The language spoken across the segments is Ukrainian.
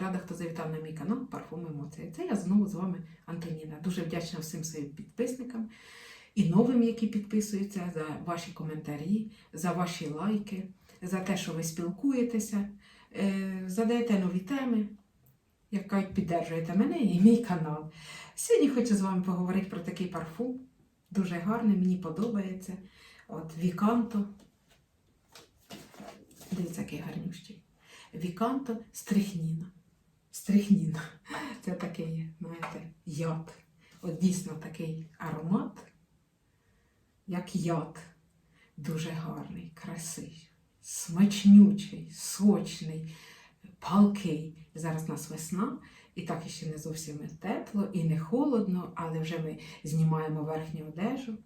рада, хто завітав на мій канал Парфум Емоції. Це я знову з вами Антоніна. Дуже вдячна всім своїм підписникам і новим, які підписуються, за ваші коментарі, за ваші лайки, за те, що ви спілкуєтеся, е, задаєте нові теми, як кажуть, піддержуєте мене і мій канал. Сьогодні хочу з вами поговорити про такий парфум. Дуже гарний, мені подобається. От Віканто. Дивіться, який гарнющий. Віканто стрихніна. Стрихніна. Це такий, знаєте, яд. От дійсно такий аромат, як яд. Дуже гарний, красивий, смачнючий, сочний, палкий. Зараз у нас весна, і так іще не зовсім тепло і не холодно, але вже ми знімаємо верхню одежу,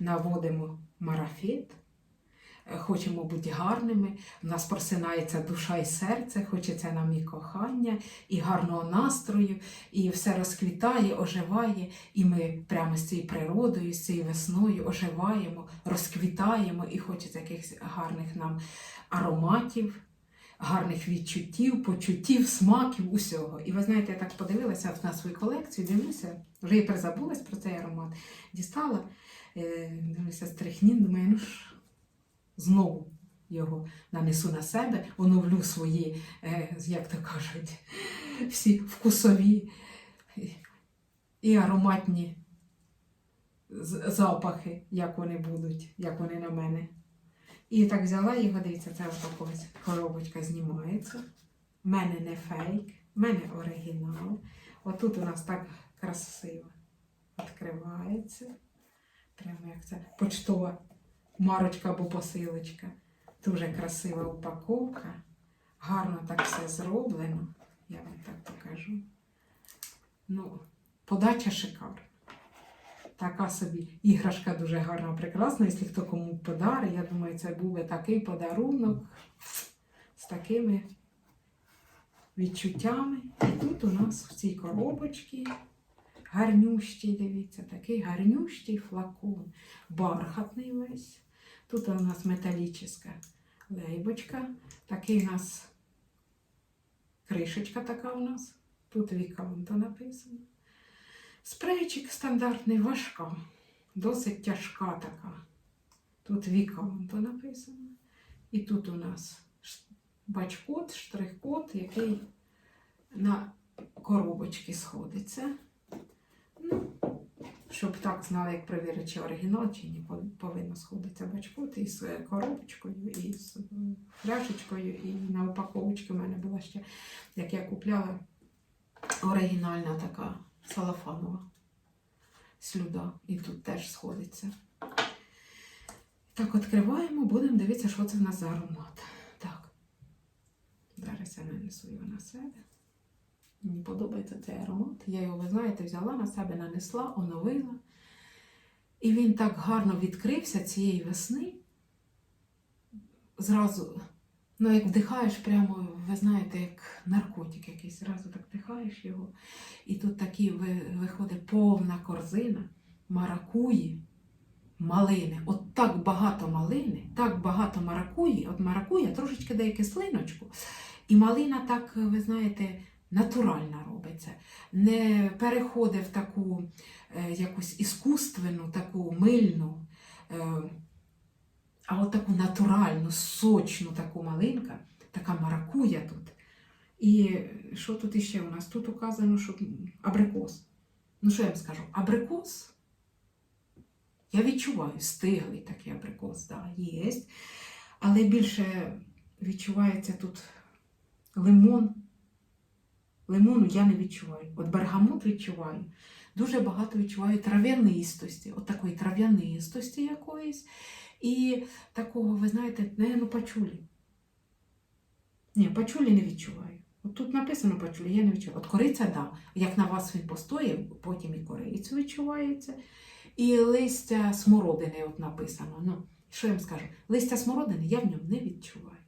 наводимо марафет. Е, Хочемо бути гарними, в нас просинається душа і серце, хочеться нам і кохання, і гарного настрою, і все розквітає, оживає, і ми прямо з цією природою, з цією весною оживаємо, розквітаємо, і хочеться якихось гарних нам ароматів, гарних відчуттів, почуттів, смаків, усього. І ви знаєте, я так подивилася на свою колекцію, дивлюся, вже і призабулась про цей аромат. Дістала, е, дивлюся, стрихнін, думаю, ну ж знову його нанесу на себе, оновлю свої, е, як то кажуть, всі вкусові і ароматні запахи, як вони будуть, як вони на мене. І так взяла його, дивіться, це ось коробочка знімається. В мене не фейк, в мене оригінал. Отут у нас так красиво відкривається. Прямо як це почтова марочка або посилочка. Дуже красива упаковка. Гарно так все зроблено. Я вам так покажу. Ну, подача шикарна. Така собі іграшка дуже гарна, прекрасна. Якщо хто кому подарить, я думаю, це був би такий подарунок з такими відчуттями. І тут у нас в цій коробочці гарнющий, дивіться, такий гарнющий флакон, бархатний весь. Тут у нас металічна лейбочка, такий у нас кришечка така у нас. Тут віканто написано. Спрейчик стандартний, важка, досить тяжка така. Тут віканто написано. І тут у нас бачкод, штрих-код, який на коробочки сходиться. Щоб так знали, як перевірити, чи оригінал, чи ні, пов- повинно сходитися бачкод із е, коробочкою, і з е, фляшечкою, і на упаковочці в мене була ще, як я купляла, оригінальна така салафанова слюда. І тут теж сходиться. Так, відкриваємо, будемо дивитися, що це в нас за аромат. Так. Зараз я нанесу його на себе. Мені подобається цей аромат. Я його, ви знаєте, взяла на себе, нанесла, оновила. І він так гарно відкрився цієї весни. Зразу, ну, як вдихаєш прямо, ви знаєте, як наркотик якийсь, зразу так вдихаєш його. І тут такі виходить повна корзина маракуї, малини. От так багато малини, так багато маракуї. От маракуя трошечки дає кислиночку. І малина так, ви знаєте, натуральна робиться. Не переходить в таку е, якусь іскусственну, таку мильну, е, а от таку натуральну, сочну таку малинка, така маракуя тут. І що тут іще у нас? Тут указано, що абрикос. Ну, що я вам скажу? Абрикос. Я відчуваю стиглий такий абрикос, да, є. Але більше відчувається тут лимон. Лимону я не відчуваю. От бергамот відчуваю. Дуже багато відчуваю трав'янистості, от такої трав'янистості якоїсь. І такого, ви знаєте, ну, пачулі. Ні, пачулі не відчуваю. От тут написано пачулі, я не відчуваю. От кориця, так. Да. Як на вас він постоїв, потім і корицю відчувається. І листя смородини от написано. Ну, що я вам скажу? Листя смородини я в ньому не відчуваю.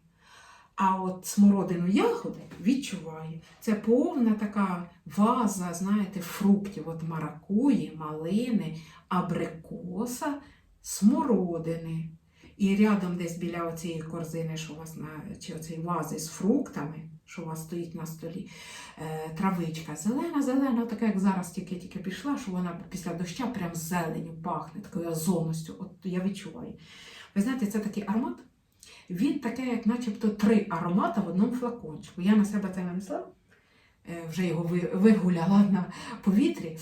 А от смородину ягоди відчуваю. Це повна така ваза, знаєте, фруктів, от маракуї, малини, абрикоса, смородини. І рядом десь біля оцієї корзини, що у вас на чи оцієї вази з фруктами, що у вас стоїть на столі. Е, травичка зелена, зелена, така як зараз тільки-тільки пішла, що вона після доща прям зеленю пахне, такою озонністю. От я відчуваю. Ви знаєте, це такий аромат. Він таке, як начебто три аромати в одному флакончику. Я на себе це нанесла, е, вже його вигуляла на повітрі.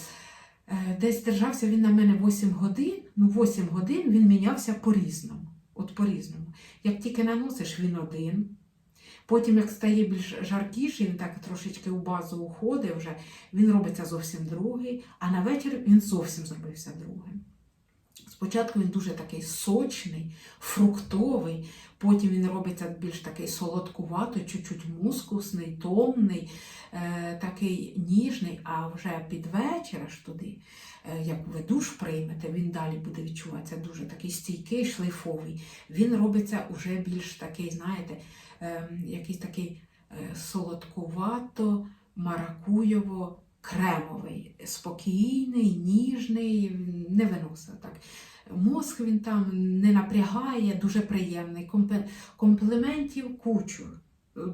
Е, Десь держався він на мене 8 годин, ну 8 годин він мінявся по-різному. От по-різному. Як тільки наносиш, він один. Потім, як стає більш жаркіший, він так трошечки у базу уходить вже, він робиться зовсім другий, а на вечір він зовсім зробився другим. Спочатку він дуже такий сочний, фруктовий, потім він робиться більш такий солодкуватий, чуть-чуть мускусний, томний, е, такий ніжний, а вже під вечір аж туди, е, як ви душ приймете, він далі буде відчуватися дуже такий стійкий, шлейфовий. Він робиться вже більш такий, знаєте, е, якийсь такий е, солодкувато, маракуйово, кремовий, спокійний, ніжний, не виносить так. Мозк він там не напрягає, дуже приємний. Компліментів кучу.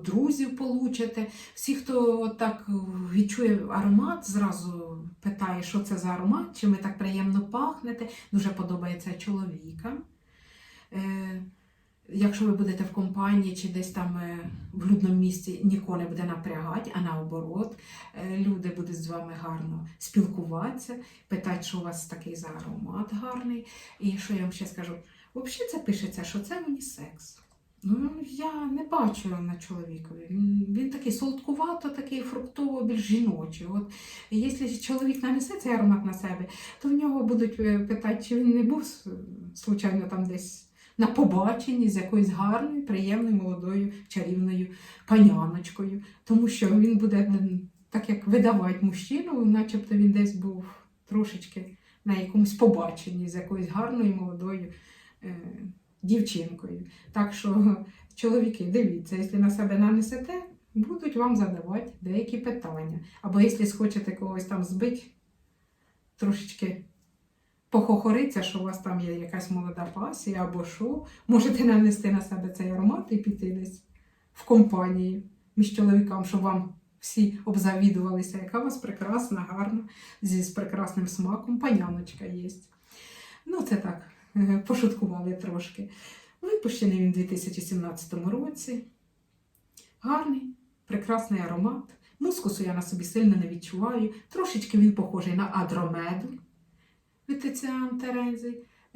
Друзів получите. Всі, хто так відчує аромат, зразу питає, що це за аромат, чи ви так приємно пахнете. Дуже подобається чоловікам. Якщо ви будете в компанії чи десь там е, в людному місці, нікого не буде напрягати, а наоборот, е, люди будуть з вами гарно спілкуватися, питати, що у вас такий за аромат гарний. І що я вам ще скажу? Взагалі це пишеться, що це мені секс. Ну, я не бачу на чоловікові. Він, такий солодкувато, такий фруктово, більш жіночий. От якщо чоловік нанесе цей аромат на себе, то в нього будуть е, питати, чи він не був случайно там десь на побаченні з якоюсь гарною, приємною, молодою, чарівною паняночкою. Тому що він буде так як видавати мужчину, начебто він десь був трошечки на якомусь побаченні з якоюсь гарною молодою е, дівчинкою. Так що, чоловіки, дивіться, якщо на себе нанесете, будуть вам задавати деякі питання. Або якщо схочете когось там збити, трошечки похохориться, що у вас там є якась молода пасія або що, можете нанести на себе цей аромат і піти десь в компанії між чоловікам, щоб вам всі обзавідувалися, яка у вас прекрасна, гарна, з прекрасним смаком, паняночка є. Ну, це так, е, пошуткували трошки. Випущений він у 2017 році. Гарний, прекрасний аромат. Мускусу я на собі сильно не відчуваю. Трошечки він похожий на адромеду від Тиціан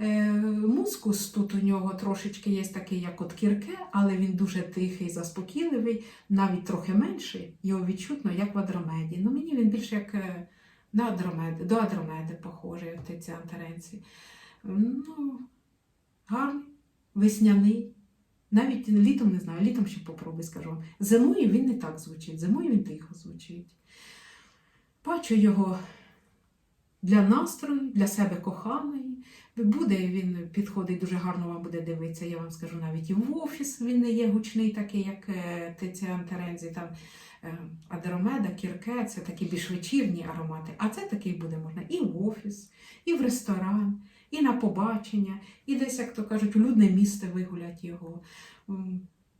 Е, мускус тут у нього трошечки є такий, як от кірке, але він дуже тихий, заспокійливий, навіть трохи менший, його відчутно, як в адромеді. Ну, мені він більше як е, на адромеди, до адромеди похожий в Тиціан Теренці. Ну, гарний, весняний. Навіть літом не знаю, літом ще попробуй, скажу. Зимою він не так звучить, зимою він тихо звучить. Бачу його для настрою, для себе коханої. Буде він підходить дуже гарно вам буде дивитися. Я вам скажу навіть і в офіс він не є гучний, такий, як е, Тиціан Терензі, там е, Адеромеда, Кірке, це такі більш вечірні аромати. А це такий буде можна і в офіс, і в ресторан, і на побачення, і десь, як то кажуть, у людне місце вигулять його.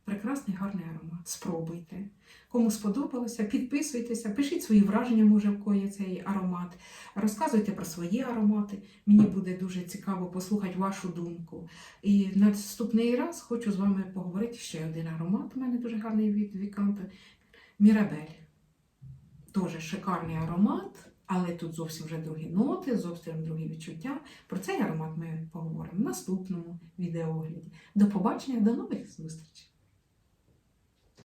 Прекрасний гарний аромат. Спробуйте. Кому сподобалося, підписуйтеся, пишіть свої враження, може, в кого є цей аромат. Розказуйте про свої аромати. Мені буде дуже цікаво послухати вашу думку. І наступний раз хочу з вами поговорити ще один аромат. У мене дуже гарний від Віканта. Мірабель. Теж шикарний аромат, але тут зовсім вже другі ноти, зовсім другі відчуття. Про цей аромат ми поговоримо в наступному відеоогляді. До побачення, до нових зустрічей!